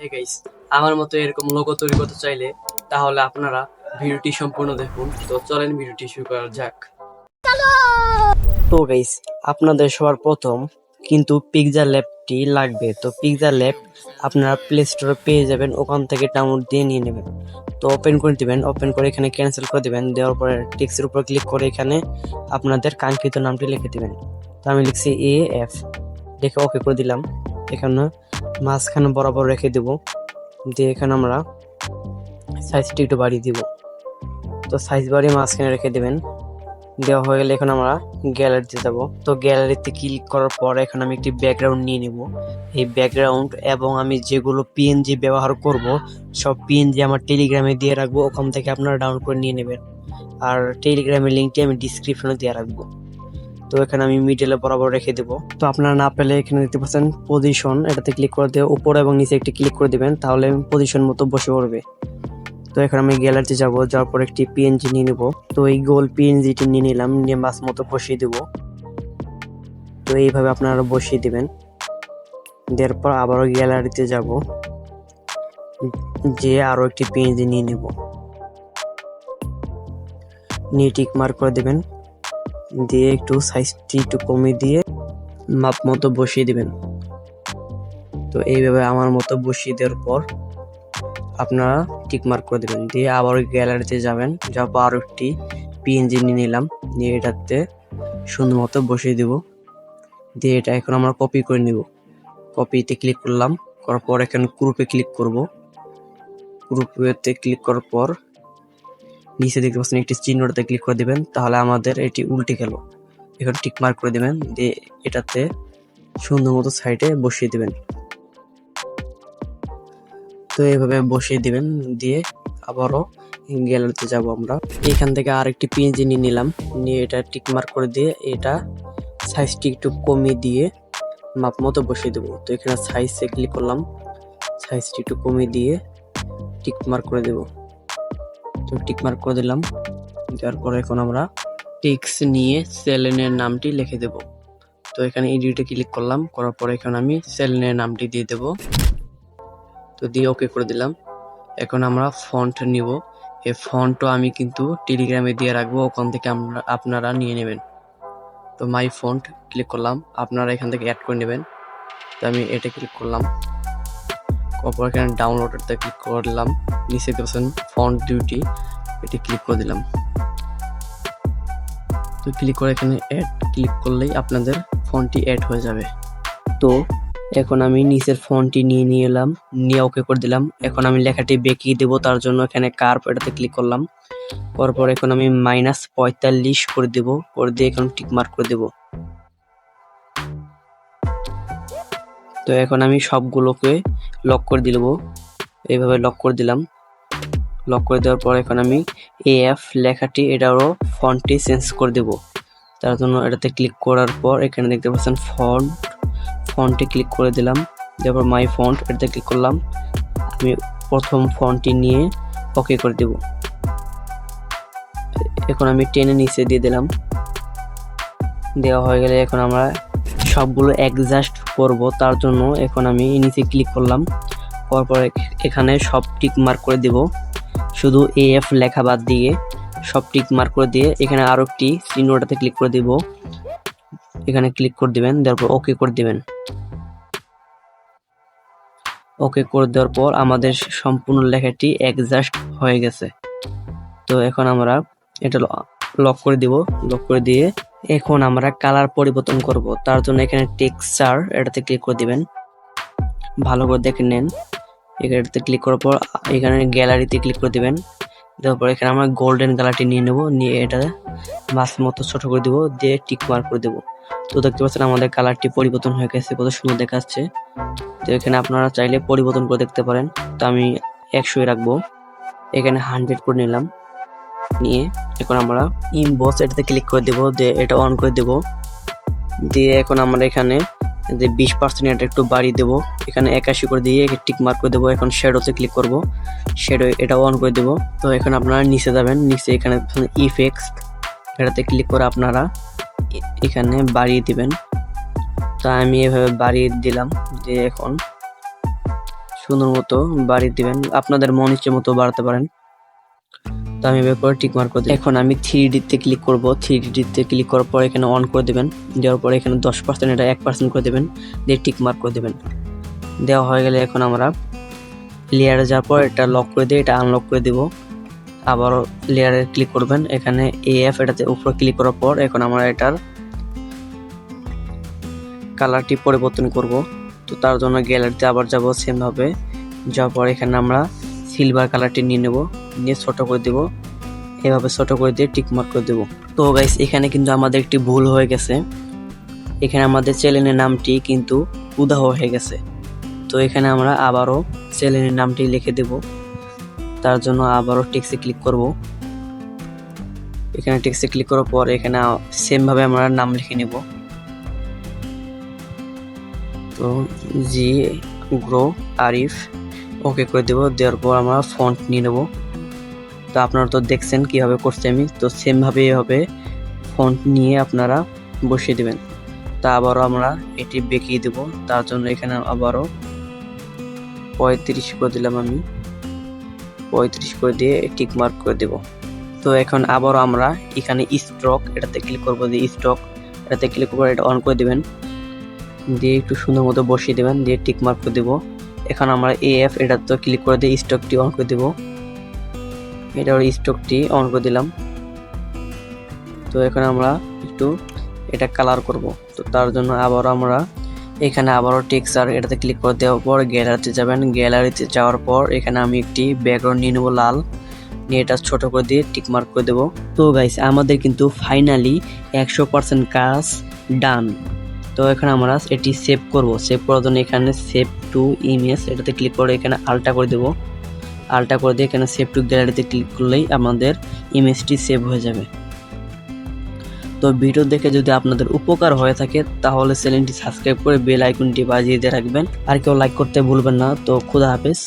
Hey guys আমার মতো এরকম লোগো তৈরি করতে চাইলে তাহলে আপনারা ভিডিওটি সম্পূর্ণ দেখুন। তো চলেন ভিডিওটি শুরু করা যাক। তো গাইস আপনাদের সবার প্রথম কিন্তু পিকজার ল্যাবটি লাগবে। তো পিকজার ল্যাব আপনারা প্লে স্টোরে পেয়ে যাবেন, ওখান থেকে ডাউনলোড দিয়ে নিয়ে নেবেন। তো ওপেন করে দিবেন ওপেন করে এখানে ক্যান্সেল করে দিবেন, দেওয়ার পরে টেক্সের উপর ক্লিক করে এখানে আপনাদের কাঙ্ক্ষিত নামটি লিখে দিবেন। তো আমি লিখছি এ এফ দেখে ওকে করে দিলাম। এখানে মাঝখানে বরাবর রেখে দেব। দিয়ে এখানে আমরা সাইজটি একটু বাড়িয়ে দিব। তো সাইজ বাড়িয়ে মাঝখানে রেখে দেবেন। দেওয়া হয়ে গেলে এখন আমরা গ্যালারিতে যাব। তো গ্যালারিতে ক্লিক করার পর এখন আমি একটি ব্যাকগ্রাউন্ড নিয়ে নেব। এই ব্যাকগ্রাউন্ড এবং আমি যেগুলো পিএনজি ব্যবহার করব, সব পিএনজি আমার টেলিগ্রামে দিয়ে রাখব। ওখান থেকে আপনারা ডাউনলোড করে নিয়ে নেবেন। আর টেলিগ্রামের লিঙ্কটি আমি ডিসক্রিপশনে দিয়ে রাখব। তো এখানে আমি মিডলে বরাবর রেখে দেবো। তো আপনারা না পেলে এখানে দেখতে পাচ্ছেন পজিশন এটাতে ক্লিক করে দিয়ে উপরে এবং নিচে একটি ক্লিক করে দিবেন, তাহলে পজিশন মতো বসে পড়বে। তো এখন আমি গ্যালারিতে যাব, যাওয়ার পর একটি পিএনজি নিয়ে নেব। তো এই গোল পিএনজিটি নিয়ে নিলাম, নিয়ে মাছ মতো বসিয়ে দেব। তো এইভাবে আপনারা বসিয়ে দিবেন। দেওয়ার পর আবারও গ্যালারিতে যাব। যে আরও একটি পিএনজি নিয়ে নেব। নিয়ে টিক মার্ক করে দেবেন। দিয়ে একটু সাইজটি একটু কমিয়ে দিয়ে মাপ মতো বসিয়ে দিবেন। তো এইভাবে আমার মতো বসিয়ে দেওয়ার পর আপনারা টিক মার্ক করে দেবেন। দিয়ে আবার গ্যালারিতে যাবেন পর আরও একটি পিএনজি নিয়ে নিলাম। নিয়ে এটাতে সুন্দর মতো বসিয়ে দিব। দিয়ে এটা এখন আমরা কপি করে নিব। কপিতে ক্লিক করলাম, করার পর এখানে গ্রুপে ক্লিক করব। গ্রুপেতে ক্লিক করার পর নিচে দেখতে পাচ্ছেন একটি চিহ্নটাতে ক্লিক করে দিবেন, তাহলে আমাদের এটি উল্টে গেল। এখন টিক মার্ক করে দিবেন, দিয়ে এটাতে সুন্দর মতো সাইডে বসিয়ে দিবেন। তো এইভাবে বসিয়ে দিবেন, দিয়ে আবারও গ্যালারিতে যাব আমরা। এখান থেকে আরেকটি পিএনজি নিয়ে নিলাম, নিয়ে এটা টিক মার্ক করে দিয়ে এটা সাইজটি একটু কমিয়ে দিয়ে মাপ মতো বসিয়ে দেবো। তো এখানে সাইজে ক্লিক করলাম সাইজটি একটু কমিয়ে দিয়ে টিক মার্ক করে দেবো। তো টিক মার্ক করে দিলাম। দেওয়ার পরে এখন আমরা টিক্স নিয়ে সেলেনের নামটি লিখে দেব। তো এখানে এডিটে ক্লিক করলাম, করার পরে এখন আমি সেলেনের নামটি দিয়ে দেব। তো দিয়ে ওকে করে দিলাম। এখন আমরা ফন্ট নিব। এই ফন্টও আমি কিন্তু টেলিগ্রামে দিয়ে রাখব, ওখান থেকে আমরা, আপনারা নিয়ে নেবেন। তো মাই ফন্ট ক্লিক করলাম, আপনারা এখান থেকে অ্যাড করে নেবেন। তো আমি এটা ক্লিক করলাম। তারপর এখানে ডাউনলোডেরটা ক্লিক করলাম, নিচে দেখছেন ফন্ট ডিউটি এটি ক্লিক করে দিলাম। তো ক্লিক করে এখানে অ্যাড ক্লিক করলেই আপনাদের ফন্টটি অ্যাড হয়ে যাবে। তো এখন আমি নিচের ফন্টটি নিয়ে নিয়ে এলাম নিয়ে ওকে করে দিলাম। এখন আমি লেখাটি বেঁকিয়ে দেবো, তার জন্য এখানে কার্ভ এটাতে ক্লিক করলাম। পরপর এখন আমি মাইনাস পঁয়তাল্লিশ করে দেব, করে দিয়ে এখন টিক মার্ক করে দেব। তো এখন আমি সবগুলোকে লক করে দিব। এইভাবে লক করে দিলাম। লক করে দেওয়ার পর এখন আমি এ এফ লেখাটি এটারও ফন্টটি চেঞ্জ করে দেব। তার জন্য এটাতে ক্লিক করার পর এখানে দেখতে পাচ্ছেন ফন্ট ফন্টে ক্লিক করে দিলাম। তারপর মাই ফন্ট এটাতে ক্লিক করলাম। আমি প্রথম ফন্টটি নিয়ে ওকে করে দেব। এখন আমি টেনে নিচে দিয়ে দিলাম। দেওয়া হয়ে গেলে এখন আমরা সবগুলো অ্যাডজাস্ট করব, তার জন্য এখন আমি নিচে ক্লিক করলাম। করার পর এখানে সব টিক মার্ক করে দেব। শুধু এ এফ লেখা বাদ দিয়ে সব টিক মার্ক করে দিয়ে এখানে আরও একটি চিহ্নটাতে ক্লিক করে দিব। এখানে ক্লিক করে দিবেন, দেওয়ার পর ওকে করে দিবেন। ওকে করে দেওয়ার পর আমাদের সম্পূর্ণ লেখাটি অ্যাডজাস্ট হয়ে গেছে। তো এখন আমরা এটা লক করে দিব লক করে দিয়ে এখন আমরা কালার পরিবর্তন করব। তার জন্য এখানে টেক্সচার এটাতে ক্লিক করে দিবেন। ভালো করে দেখে নেন। এটাতে ক্লিক করার পর এখানে গ্যালারিতে ক্লিক করে দিবেন। দেওয়ার পর এখানে আমরা গোল্ডেন কালারটি নিয়ে নেব। নিয়ে এটা মাছ মতো ছোট করে দিব, দিয়ে টিক মার্ক করে দেবো। তো দেখতে পাচ্ছেন আমাদের কালারটি পরিবর্তন হয়ে গেছে, কত সুন্দর দেখাচ্ছে। তো এখানে আপনারা চাইলে পরিবর্তন করে দেখতে পারেন। তো আমি একশোই রাখব। এখানে হান্ড্রেড করে নিলাম। নিয়ে এখন আমরা ইনবক্স এটাতে ক্লিক করে দেবো, দিয়ে এটা অন করে দেবো। দিয়ে এখন আমরা এখানে যে বিশ পার্সেন্ট এটা একটু বাড়িয়ে দেবো। এখানে একাশি করে দিয়ে টিক মার্ক করে দেবো। এখন শ্যাডোতে ক্লিক করব। শ্যাডো এটা অন করে দেবো। তো এখন আপনারা নিচে যাবেন। নিচে এখানে ইফেক্টস এটাতে ক্লিক করে আপনারা এখানে বাড়িয়ে দিবেন। তা আমি এভাবে বাড়িয়ে দিলাম। যে এখন সুন্দর মতো বাড়িয়ে দিবেন। আপনাদের মন ইচ্ছে মতো বাড়াতে পারেন। তো আমি এভাবে করে টিক মার্ক করে দিই। এখন আমি থ্রি ডিতে ক্লিক করব। থ্রি ডিতে ক্লিক করার পর এখানে অন করে দেবেন। দেওয়ার পর এখানে দশ পার্সেন্ট এটা এক পার্সেন্ট করে দেবেন। দিয়ে টিক মার্ক করে দেবেন। দেওয়া হয়ে গেলে এখন আমরা লেয়ারে যাওয়ার পর এটা লক করে দিয়ে এটা আনলক করে দিব। আবার লেয়ারে ক্লিক করবেন। এখানে এ এফ এটাতে উপরে ক্লিক করার পর এখন আমরা এটার কালারটি পরিবর্তন করব। তো তার জন্য গ্যালারিতে আবার যাব সেমভাবে যাওয়ার পর এখানে আমরা সিলভার কালারটি নিয়ে নেব। নিয়ে ছোট করে দেব। এভাবে ছোট করে দিয়ে টিক মার্ক করে দেব। তো গাইস এখানে কিন্তু আমাদের একটি ভুল হয়ে গেছে। এখানে আমাদের চ্যানেলের নামটি কিন্তু উদাহ হয়ে গেছে। তো এখানে আমরা আবারও চ্যানেলের নামটি লিখে দেব। তার জন্য আবারও টেক্সে ক্লিক করব। এখানে টেক্সে ক্লিক করার পর এখানে সেম ভাবে আমরা নাম লিখে নেব। তো জি, গ্রো, আরিফ ওকে করে দেবো। দেওয়ার পর আমরা ফন্ট নিয়ে নেব। তো আপনারা তো দেখছেন কীভাবে করছি আমি। তো সেমভাবে এভাবে ফন্ট নিয়ে আপনারা বসিয়ে দেবেন। তা আবারও আমরা এটি বেঁকিয়ে দেব। তার জন্য এখানে আবারও পঁয়ত্রিশ করে দিলাম আমি। পঁয়ত্রিশ করে দিয়ে টিক মার্ক করে দেব। তো এখন আবারও আমরা এখানে স্টক এটাতে ক্লিক করব দিয়ে স্টক এটাতে ক্লিক করে এটা অন করে দেবেন। দিয়ে একটু সুন্দর মতো বসিয়ে দেবেন। দিয়ে টিক মার্ক করে দেবো। এখন আমরা এএফ এটা তো ক্লিক করে দিয়ে স্টকটি অন করে দেবো। এটা স্টকটি অন করে দিলাম। তো এখন আমরা একটু এটা কালার করব। তো তার জন্য আবার আমরা এখানে আবারও টেক্সার এটাতে ক্লিক করে দেওয়ার পর গ্যালারিতে যাবেন। গ্যালারিতে যাওয়ার পর এখানে আমি একটি ব্যাকগ্রাউন্ড নিয়ে নেব লাল। নিয়ে এটা ছোট করে দিয়ে টিকমার্ক করে দেবো। তো গাইস আমাদের কিন্তু ফাইনালি একশো পার্সেন্ট কাজ ডান তো এখানে আমরা এটি সেভ করব। সেভ করার জন্য এখানে সেভ টু ইমেজ এটাতে ক্লিক করে এখানে আলটা করে দেবো। আলটা করে দিয়ে এখানে সেভ টু গ্যালারিতে ক্লিক করলেই আমাদের ইমেজটি সেভ হয়ে যাবে। তো ভিডিও দেখে যদি আপনাদের উপকার হয়ে থাকে, তাহলে চ্যানেলটি সাবস্ক্রাইব করে বেল আইকনটি বাজিয়ে দিয়ে রাখবেন। আর কেউ লাইক করতে ভুলবেন না। তো খুদা হাফেজ।